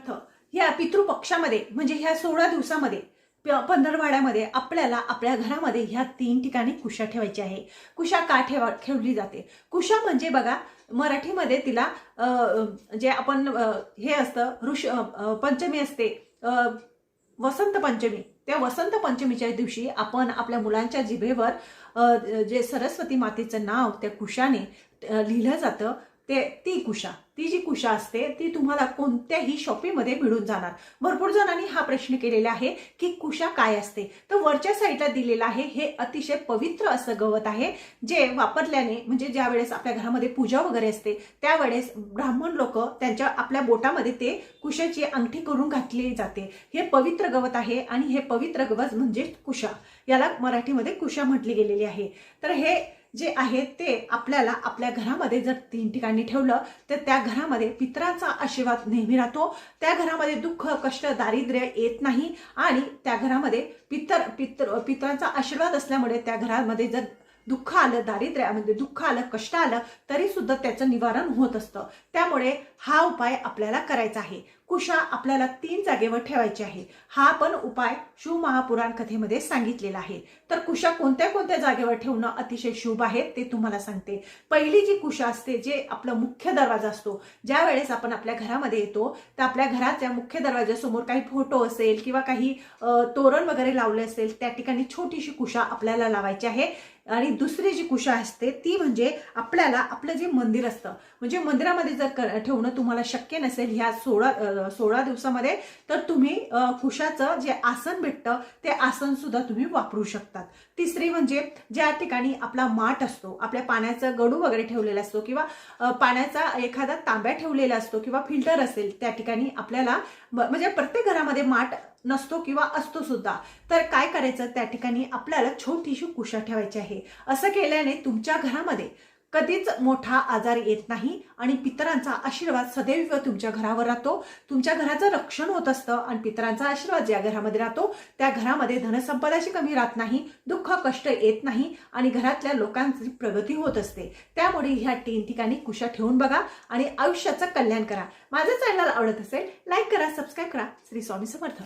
अर्थ ह्या पितृपक्षामध्ये म्हणजे ह्या सोळा दिवसामध्ये पंधरवाड्यामध्ये आपल्याला आपल्या घरामध्ये ह्या तीन ठिकाणी कुशा ठेवायची आहे. कुशा का ठेवा ठेवली जाते? कुशा म्हणजे बघा मराठीमध्ये तिला जे आपण हे असतं ऋष पंचमी असते वसंत पंचमी. त्या वसंत पंचमीच्या दिवशी आपण आपल्या मुलांच्या जिभेवर जे सरस्वती मातेचं नाव त्या कुशाने लिहिलं जातं. ते ती कुशा ती जी कुशा असते ती तुम्हाला कोणत्याही शॉपीमध्ये मिळून जाणार. भरपूर जणांनी हा प्रश्न केलेला आहे की कुशा काय असते? तर वरच्या साईडला दिलेलं आहे हे अतिशय पवित्र असं गवत आहे जे वापरल्याने म्हणजे ज्या वेळेस आपल्या घरामध्ये पूजा वगैरे असते त्यावेळेस ब्राह्मण लोक त्यांच्या आपल्या बोटामध्ये ते कुशाची अंगठी करून घातली जाते. हे पवित्र गवत आहे आणि हे पवित्र गवत म्हणजे कुशा. याला मराठीमध्ये कुशा म्हटली गेलेली आहे. तर हे जे आहे ते आपल्याला आपल्या घरामध्ये जर तीन ठिकाणी ठेवलं तर त्या घरामध्ये पितरांचा आशीर्वाद नेहमी राहतो. त्या घरामध्ये दुःख कष्ट दारिद्र्य येत नाही आणि त्या घरामध्ये पितर पितर पितरांचा आशीर्वाद असल्यामुळे त्या घरामध्ये जर दुःख आलं दारिद्र्य म्हणजे दुःख आलं कष्ट आलं तरी सुद्धा त्याचं निवारण होत असतं. त्यामुळे हा उपाय आपल्याला करायचा आहे. कुशा आपल्याला तीन जागेवर ठेवायची आहे. हा पण उपाय शिव महापुराण कथेमध्ये सांगितलेला आहे. तर कुशा कोणत्या कोणत्या जागेवर ठेवणं अतिशय शुभ आहे ते तुम्हाला सांगते. पहिली जी कुशा असते जे आपला मुख्य दरवाजा असतो ज्या वेळेस आपण आपल्या घरामध्ये येतो तर आपल्या घराच्या मुख्य दरवाजासमोर काही फोटो असेल किंवा काही तोरण वगैरे लावले असेल त्या ठिकाणी छोटीशी कुशा आपल्याला लावायची आहे. आणि दुसरी जी कुशा असते ती म्हणजे आपल्याला आपलं जे मंदिर असतं. म्हणजे मंदिरामध्ये जर ठेवणं तुम्हाला शक्य नसेल ह्या सोळा सोळा दिवसामध्ये तर तुम्ही कुशाचं जे आसन भेटतं ते आसन सुद्धा तुम्ही वापरू शकतात. तिसरी म्हणजे ज्या ठिकाणी आपला माठ असतो आपल्या पाण्याचा गडू वगैरे ठेवलेला असतो किंवा पाण्याचा एखादा तांब्या ठेवलेला असतो किंवा फिल्टर असेल त्या ठिकाणी आपल्याला म्हणजे प्रत्येक घरामध्ये माठ नसतो किंवा असतो सुद्धा. तर काय करायचं? त्या ठिकाणी आपल्याला छोटीशी कुशा ठेवायची आहे. असं केल्याने तुमच्या घरामध्ये कधीच मोठा आजार येत नाही आणि पितरांचा आशीर्वाद सदैव तुमच्या घरावर राहतो. तुमच्या घराचं रक्षण होत असतं आणि पितरांचा आशीर्वाद ज्या घरामध्ये राहतो त्या घरामध्ये धनसंपदाची कमी राहत नाही दुःख कष्ट येत नाही आणि घरातल्या लोकांची प्रगती होत असते. त्यामुळे ह्या तीन ठिकाणी कुशा ठेवून बघा आणि आयुष्याचं कल्याण करा. माझं चॅनल आवडत असेल लाईक करा सबस्क्राईब करा. श्री स्वामी समर्थ.